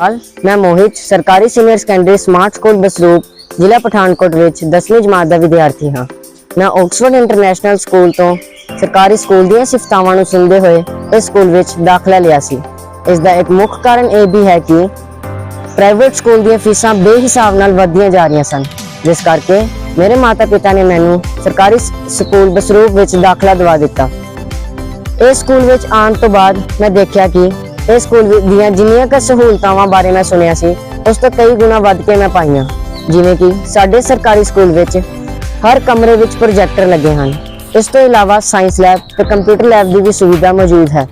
ਹਾਲ? ਮੈਂ ਮੋਹਿਤ, ਸਰਕਾਰੀ senior secondary smart school Basroop, ਜ਼ਿਲ੍ਹਾ ਪਠਾਨਕੋਟ ਵਿੱਚ 10ਵੀਂ ਜਮਾਤ ਦਾ ਵਿਦਿਆਰਥੀ ਹਾਂ। ਮੈਂ ਆਕਸਫੋਰਡ ਇੰਟਰਨੈਸ਼ਨਲ ਸਕੂਲ ਤੋਂ ਸਰਕਾਰੀ ਸਕੂਲ ਦੀਆਂ ਸਿਫਤਾਵਾਂ ਨੂੰ ਸੁਣਦੇ ਹੋਏ ਇਸ ਸਕੂਲ ਵਿੱਚ ਦਾਖਲਾ ਲਿਆ ਸੀ। ਇਸ ਦਾ ਇੱਕ ਮੁੱਖ ਕਾਰਨ ਇਹ ਵੀ ਹੈ ਕਿ ਪ੍ਰਾਈਵੇਟ ਸਕੂਲ ਦੀਆਂ ਫੀਸਾਂ ਬੇਹਿਸਾਬ ਨਾਲ ਵਧਦੀਆਂ ਜਾ ਰਹੀਆਂ ਸਨ। ਜਿਸ ਕਰਕੇ ਮੇਰੇ ਮਾਤਾ-ਪਿਤਾ ਨੇ ਮੈਨੂੰ ਸਰਕਾਰੀ ਸਕੂਲ ਬਸਰੂਪ ਵਿੱਚ ਦਾਖਲਾ ਦਿਵਾ ਦਿੱਤਾ। ਇਸ ਸਕੂਲ ਵਿੱਚ ਆਉਣ ਤੋਂ ਬਾਅਦ ਮੈਂ ਦੇਖਿਆ ਕਿ ਇਸ ਸਕੂਲ ਦੀਆਂ ਜਿੰਨੀਆਂ ਕੁ ਸਹੂਲਤਾਵਾਂ ਬਾਰੇ ਮੈਂ ਸੁਣਿਆ ਸੀ, ਉਸ ਤੋਂ ਕਈ ਗੁਣਾ ਵੱਧ ਕੇ ਮੈਂ ਪਾਈਆਂ। ਜਿਵੇਂ ਕਿ ਸਾਡੇ ਸਰਕਾਰੀ ਸਕੂਲ ਵਿੱਚ ਹਰ ਕਮਰੇ ਵਿੱਚ ਪ੍ਰੋਜੈਕਟਰ ਲੱਗੇ ਹਨ। ਇਸ ਤੋਂ ਇਲਾਵਾ ਸਾਇੰਸ ਲੈਬ ਤੇ ਕੰਪਿਊਟਰ ਲੈਬ ਦੀ ਵੀ ਸੁਵਿਧਾ ਮੌਜੂਦ ਹੈ।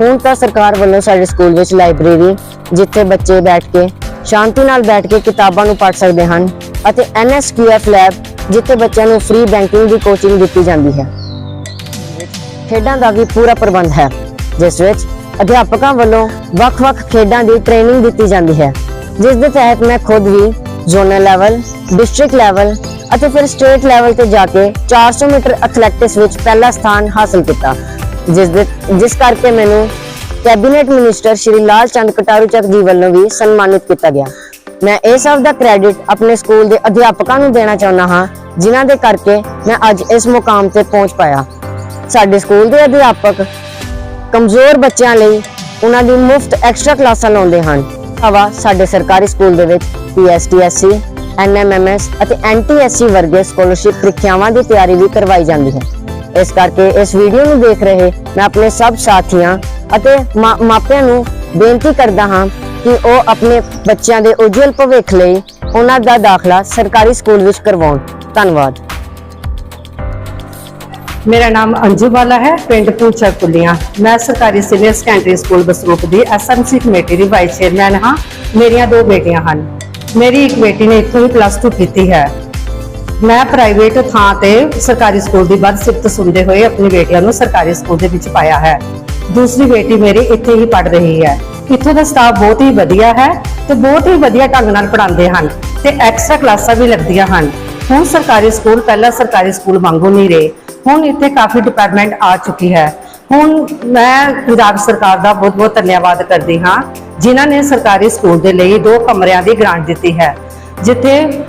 ਹੁਣ ਤਾਂ ਸਰਕਾਰ ਵੱਲੋਂ ਸਾਡੇ ਸਕੂਲ ਵਿੱਚ ਲਾਇਬ੍ਰੇਰੀ ਜਿੱਥੇ ਬੱਚੇ ਬੈਠ ਕੇ ਸ਼ਾਂਤੀ ਨਾਲ ਬੈਠ ਕੇ ਕਿਤਾਬਾਂ ਨੂੰ ਪੜ੍ਹ ਸਕਦੇ ਹਨ ਅਤੇ NSQF ਲੈਬ ਜਿੱਥੇ ਬੱਚਿਆਂ ਨੂੰ ਫ੍ਰੀ ਬੈਂਕਿੰਗ ਦੀ ਕੋਚਿੰਗ ਦਿੱਤੀ ਜਾਂਦੀ ਹੈ। ਖੇਡਾਂ ਦਾ ਵੀ ਪੂਰਾ ਪ੍ਰਬੰਧ ਹੈ, ਜਿਸ ਵਿੱਚ ਅਧਿਆਪਕਾਂ ਵੱਲੋਂ ਵੱਖ-ਵੱਖ ਖੇਡਾਂ ਦੀ ਟ੍ਰੇਨਿੰਗ ਦਿੱਤੀ ਜਾਂਦੀ ਹੈ, ਜਿਸ ਦੇ ਤਹਿਤ ਮੈਂ ਖੁਦ ਵੀ ਜ਼ੋਨਲ ਲੈਵਲ ਡਿਸਟ੍ਰਿਕਟ ਲੈਵਲ ਅਤੇ ਫਿਰ ਸਟੇਟ ਲੈਵਲ ਤੇ ਜਾ ਕੇ 400 ਮੀਟਰ ਐਥਲੈਟਿਕਸ ਵਿੱਚ ਪਹਿਲਾ ਸਥਾਨ ਹਾਸਲ ਕੀਤਾ, ਜਿਸ ਦੇ, ਜਿਸ ਕਰਕੇ ਮੈਨੂੰ ਕੈਬਨਿਟ ਮਿਨਿਸਟਰ ਸ਼੍ਰੀ ਲਾਲ ਚੰਦ ਕਟਾਰੂ ਚੱਕ ਜੀ ਵੱਲੋਂ ਵੀ ਸਨਮਾਨਿਤ ਕੀਤਾ ਗਿਆ। ਮੈਂ ਇਹ ਸਭ ਦਾ ਕ੍ਰੈਡਿਟ ਆਪਣੇ ਸਕੂਲ ਦੇ ਅਧਿਆਪਕਾਂ ਨੂੰ ਦੇਣਾ ਚਾਹੁੰਦਾ ਹਾਂ, ਜਿਨ੍ਹਾਂ ਦੇ ਕਰਕੇ ਮੈਂ ਅੱਜ ਇਸ ਮੁਕਾਮ ਤੇ ਪਹੁੰਚ ਪਾਇਆ। ਸਾਡੇ ਸਕੂਲ ਦੇ ਅਧਿਆਪਕ ਕਮਜ਼ੋਰ ਬੱਚਿਆਂ ਲਈ ਉਹਨਾਂ ਦੀ ਮੁਫਤ ਐਕਸਟਰਾ ਕਲਾਸਾਂ ਲਾਉਂਦੇ ਹਨ। ਹਵਾ ਸਾਡੇ ਸਰਕਾਰੀ ਸਕੂਲ ਦੇ ਵਿੱਚ ਪੀਐਸਟੀਐਸਸੀ ਐਨਐਮਐਮਐਸ ਅਤੇ ਐਨਟੀਐਸਸੀ ਵਰਗੇ ਸਕਾਲਰਸ਼ਿਪ ਪ੍ਰੀਖਿਆਵਾਂ ਦੀ ਤਿਆਰੀ ਵੀ ਕਰਵਾਈ ਜਾਂਦੀ ਹੈ। ਇਸ ਕਰਕੇ ਇਸ ਵੀਡੀਓ ਨੂੰ ਦੇਖ ਰਹੇ ਮੈਂ ਆਪਣੇ ਸਭ ਸਾਥੀਆਂ ਅਤੇ ਮਾ- ਮਾਪਿਆਂ ਨੂੰ ਬੇਨਤੀ ਕਰਦਾ ਹਾਂ ਕਿ ਉਹ ਆਪਣੇ ਬੱਚਿਆਂ ਦੇ ਉਜਵਲ ਭਵਿੱਖ ਲਈ ਉਹਨਾਂ ਦਾ ਦਾਖਲਾ ਸਰਕਾਰੀ ਸਕੂਲ ਵਿੱਚ ਕਰਵਾਉਣ। ਧੰਨਵਾਦ। ਮੇਰਾ ਨਾਮ ਅੰਜੂ ਬਾਲਾ ਹੈ, ਪਿੰਡ ਪੂਚਾ ਕੁੱਲੀਆਂ ਮੈਂ ਸਰਕਾਰੀ ਸੀਨੀਅਰ ਸੈਕੰਡਰੀ ਸਕੂਲ ਬਸਰੂਪ ਦੀ ਐਸਐਮਸੀ ਕਮੇਟੀ ਦੀ ਵਾਈਸ ਚੇਅਰਮੈਨ ਹਾਂ। ਮੇਰੀਆਂ ਦੋ ਬੇਟੀਆਂ ਹਨ। ਮੇਰੀ ਇੱਕ ਬੇਟੀ ਨੇ ਇੱਥੋਂ ਹੀ ਪਲੱਸ 2 ਕੀਤੀ ਹੈ। ਮੈਂ ਪ੍ਰਾਈਵੇਟ ਥਾਂ ਤੇ ਸਰਕਾਰੀ ਸਕੂਲ ਦੀ ਵੱਧ ਸਿਫਤ ਸੁਣਦੇ ਹੋਏ ਆਪਣੀ ਬੇਟੀਆਂ ਨੂੰ ਸਰਕਾਰੀ ਸਕੂਲ ਦੇ ਵਿੱਚ ਪਾਇਆ ਹੈ। ਦੂਸਰੀ ਬੇਟੀ ਮੇਰੀ ਇੱਥੇ ਹੀ ਪੜ ਰਹੀ ਹੈ। ਇੱਥੋਂ ਦਾ ਸਟਾਫ ਬਹੁਤ ਹੀ ਵਧੀਆ ਹੈ ਤੇ ਬਹੁਤ ਹੀ ਵਧੀਆ ਢੰਗ ਨਾਲ ਪੜ੍ਹਾਉਂਦੇ ਹਨ ਤੇ ਐਕਸਟਰਾ ਕਲਾਸਾਂ ਵੀ ਲੱਗਦੀਆਂ ਹਨ। ਹੁਣ ਸਰਕਾਰੀ ਸਕੂਲ ਪਹਿਲਾਂ ਸਰਕਾਰੀ ਸਕੂਲ ਵਾਂਗੂ ਨਹੀਂ ਰਹੇ। ਹੁਣ ਇੱਥੇ ਕਾਫੀ ਡਿਪਾਰਟਮੈਂਟ ਆ ਚੁੱਕੀ ਹੈ। ਹੁਣ ਮੈਂ ਪੰਜਾਬ ਸਰਕਾਰ ਦਾ ਬਹੁਤ ਬਹੁਤ ਧੰਨਵਾਦ ਕਰਦੀ ਹਾਂ, ਜਿਨ੍ਹਾਂ ਨੇ ਸਰਕਾਰੀ ਸਕੂਲ ਦੇ ਲਈ ਦੋ ਕਮਰਿਆਂ ਦੀ ਗ੍ਰਾਂਟ ਦਿੱਤੀ ਹੈ, ਜਿੱਥੇ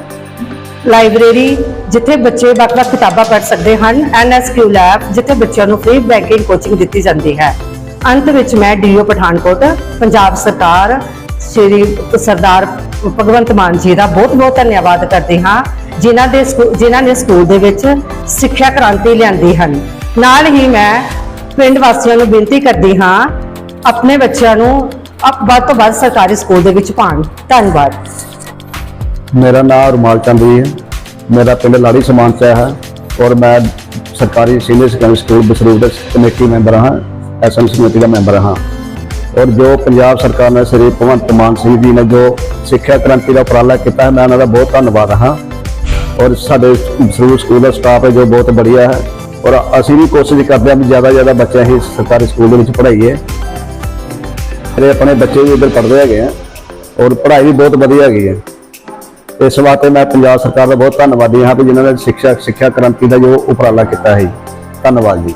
ਲਾਇਬ੍ਰੇਰੀ ਜਿੱਥੇ ਬੱਚੇ ਵੱਖ-ਵੱਖ ਕਿਤਾਬਾਂ ਪੜ੍ਹ ਸਕਦੇ ਹਨ ਐਨਐਸਕਿਊ ਲੈਬ ਜਿੱਥੇ ਬੱਚਿਆਂ ਨੂੰ ਫ੍ਰੀ ਬੈਂਕਿੰਗ ਕੋਚਿੰਗ ਦਿੱਤੀ ਜਾਂਦੀ ਹੈ। ਅੰਤ ਵਿੱਚ ਮੈਂ ਡੀਓ ਪਠਾਨਕੋਟ, ਪੰਜਾਬ ਸਰਕਾਰ, ਸ਼੍ਰੀ ਸਰਦਾਰ ਭਗਵੰਤ ਮਾਨ ਜੀ ਦਾ ਬਹੁਤ-ਬਹੁਤ ਧੰਨਵਾਦ ਕਰਦੀ ਹਾਂ। ਜਿਨ੍ਹਾਂ ਦੇ ਸਕੂ- ਜਿਨ੍ਹਾਂ ਨੇ ਸਕੂਲ ਦੇ ਵਿੱਚ ਸਿੱਖਿਆ ਕ੍ਰਾਂਤੀ ਲਿਆਂਦੀ ਹਨ। ਨਾਲ ਹੀ ਮੈਂ ਪਿੰਡ ਵਾਸੀਆਂ ਨੂੰ ਬੇਨਤੀ ਕਰਦੀ ਹਾਂ, ਆਪਣੇ ਬੱਚਿਆਂ ਨੂੰ ਵੱਧ ਤੋਂ ਵੱਧ ਸਰਕਾਰੀ ਸਕੂਲ ਦੇ ਵਿੱਚ ਪਾਉਣ। ਧੰਨਵਾਦ। ਮੇਰਾ ਨਾਮ ਰੁਮਾਲ ਚੰਦ ਹੈ। ਮੇਰਾ ਪਿੰਡ ਲਾੜੀ ਸਮਾਨ ਚ ਹੈ ਔਰ ਮੈਂ ਸਰਕਾਰੀ ਸੀਨੀਅਰ ਸੈਕੰਡਰੀ ਸਕੂਲ ਬਸਰੂਪ ਦੇ ਕਮੇਟੀ ਮੈਂਬਰ ਹਾਂ ਐਸਐਮਸੀ ਕਮੇਟੀ ਦਾ ਮੈਂਬਰ ਹਾਂ। ਔਰ ਜੋ ਪੰਜਾਬ ਸਰਕਾਰ ਨੇ ਸ੍ਰੀ ਭਗਵੰਤ ਮਾਨ ਸਿੰਘ ਜੀ ਨੇ ਜੋ ਸਿੱਖਿਆ ਕ੍ਰਾਂਤੀ ਦਾ ਉਪਰਾਲਾ ਕੀਤਾ ਹੈ, ਮੈਂ ਉਹਨਾਂ ਦਾ ਬਹੁਤ ਧੰਨਵਾਦ ਹਾਂ। ਔਰ ਸਾਡੇ ਬਸਰੂਪ ਸਕੂਲ ਦਾ ਸਟਾਫ ਹੈ ਜੋ ਬਹੁਤ ਵਧੀਆ ਹੈ। ਔਰ ਅਸੀਂ ਵੀ ਕੋਸ਼ਿਸ਼ ਕਰਦੇ ਹਾਂ ਵੀ ਜ਼ਿਆਦਾ ਜ਼ਿਆਦਾ ਬੱਚੇ ਅਸੀਂ ਸਰਕਾਰੀ ਸਕੂਲ ਦੇ ਵਿੱਚ ਪੜ੍ਹਾਈਏ। ਮੇਰੇ ਆਪਣੇ ਬੱਚੇ ਵੀ ਇੱਧਰ ਪੜ੍ਹਦੇ ਹੈਗੇ ਆ ਔਰ ਪੜ੍ਹਾਈ ਵੀ ਬਹੁਤ ਵਧੀਆ ਹੈਗੀ ਹੈ। ਇਸ ਵਾਸਤੇ ਮੈਂ ਪੰਜਾਬ ਸਰਕਾਰ ਦਾ ਬਹੁਤ ਧੰਨਵਾਦੀ ਹਾਂ ਕਿ ਜਿਨ੍ਹਾਂ ਨੇ ਸਿੱਖਿਆ ਸਿੱਖਿਆ ਕ੍ਰਾਂਤੀ ਦਾ ਜੋ ਉਪਰਾਲਾ ਕੀਤਾ ਹੈ ਧੰਨਵਾਦ ਜੀ।